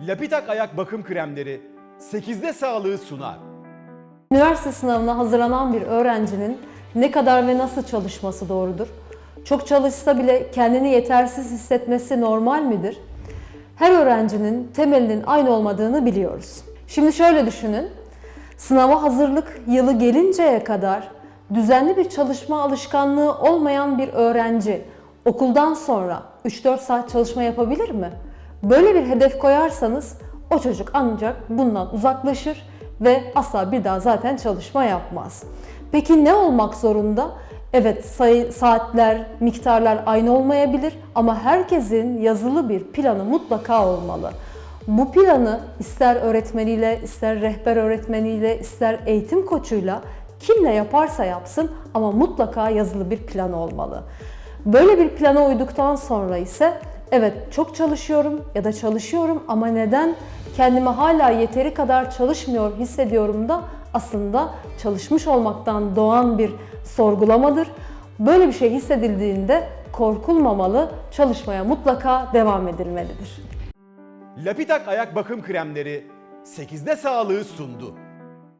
Lapitak ayak bakım kremleri 8'de sağlığı sunar. Üniversite sınavına hazırlanan bir öğrencinin ne kadar ve nasıl çalışması doğrudur? Çok çalışsa bile kendini yetersiz hissetmesi normal midir? Her öğrencinin temelinin aynı olmadığını biliyoruz. Şimdi şöyle düşünün. Sınava hazırlık yılı gelinceye kadar düzenli bir çalışma alışkanlığı olmayan bir öğrenci okuldan sonra 3-4 saat çalışma yapabilir mi? Böyle bir hedef koyarsanız o çocuk ancak bundan uzaklaşır ve asla bir daha zaten çalışma yapmaz. Peki ne olmak zorunda? Evet sayı, saatler, miktarlar aynı olmayabilir ama herkesin yazılı bir planı mutlaka olmalı. Bu planı ister öğretmeniyle, ister rehber öğretmeniyle, ister eğitim koçuyla kimle yaparsa yapsın ama mutlaka yazılı bir plan olmalı. Böyle bir plana uyduktan sonra ise evet çok çalışıyorum ya da çalışıyorum ama neden kendimi hala yeteri kadar çalışmıyor hissediyorum da aslında çalışmış olmaktan doğan bir sorgulamadır. Böyle bir şey hissedildiğinde korkulmamalı, çalışmaya mutlaka devam edilmelidir. Lapitak ayak bakım kremleri 8'de sağlığı sundu.